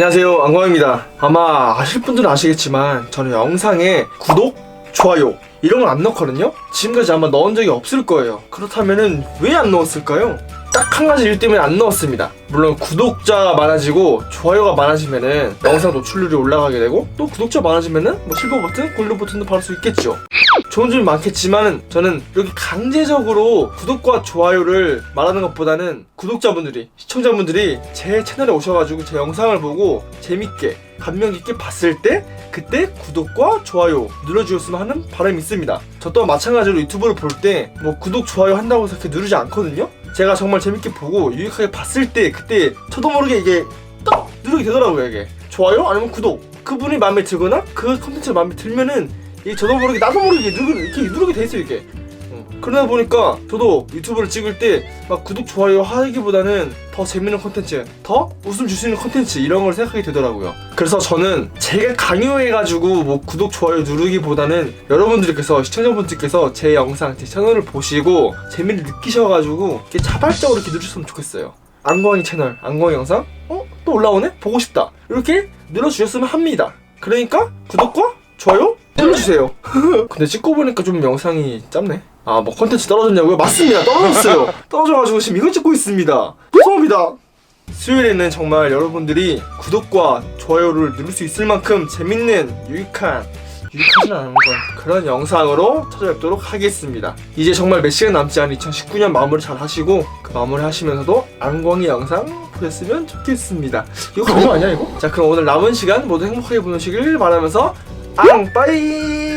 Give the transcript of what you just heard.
안녕하세요 안광입니다. 아마 아실 분들은 아시겠지만 저는 영상에 구독, 좋아요 이런 걸 안 넣거든요. 지금까지 아마 넣은 적이 없을 거예요. 그렇다면은 왜 안 넣었을까요? 딱 한 가지 일 때문에 안 넣었습니다. 물론 구독자가 많아지고 좋아요가 많아지면은 영상 노출률이 올라가게 되고 또 구독자 많아지면은 뭐 실버 버튼, 골드 버튼도 받을 수 있겠죠 좋은 점이 많겠지만 저는 이렇게 강제적으로 구독과 좋아요를 말하는 것보다는 구독자분들이 시청자분들이 제 채널에 오셔가지고 제 영상을 보고 재밌게 감명 깊게 봤을 때 그때 구독과 좋아요 눌러주셨으면 하는 바람이 있습니다. 저 또한 마찬가지로 유튜브를 볼 때 뭐 구독 좋아요 한다고 해서 그렇게 누르지 않거든요. 제가 정말 재밌게 보고 유익하게 봤을 때 그때 저도 모르게 이게 딱 누르게 되더라고요 이게. 좋아요 아니면 구독. 그분이 마음에 들거나 그 컨텐츠가 마음에 들면은 이게 저도 모르게 나도 모르게 누르, 이렇게 누르게 돼 있어요 이게 어. 그러다 보니까 저도 유튜브를 찍을 때 막 구독 좋아요 하기보다는 더 재밌는 컨텐츠 더 웃음 줄 수 있는 컨텐츠 이런 걸 생각하게 되더라고요 그래서 저는 제가 강요해가지고 뭐 구독 좋아요 누르기보다는 여러분들께서 시청자분들께서 제 영상 제 채널을 보시고 재미를 느끼셔가지고 이렇게 자발적으로 이렇게 누르셨으면 좋겠어요 안광이 채널 안광이 영상 어? 또 올라오네? 보고 싶다 이렇게 눌러주셨으면 합니다 그러니까 구독과 좋아요 눌러주세요 근데 찍고 보니까 좀 영상이 짧네 아 뭐 컨텐츠 떨어졌냐고요? 맞습니다 떨어졌어요 떨어져가지고 지금 이걸 찍고 있습니다 죄송합니다 수요일에는 정말 여러분들이 구독과 좋아요를 누를 수 있을 만큼 재밌는 유익한 유익하진 않은 건 그런 영상으로 찾아뵙도록 하겠습니다. 이제 정말 몇 시간 남지 않은 2019년 마무리 잘 하시고 그 마무리 하시면서도 안광이 영상 보셨으면 좋겠습니다. 이거 그거 아니야 이거? 자 그럼 오늘 남은 시간 모두 행복하게 보내시길 바라면서 앙 빠이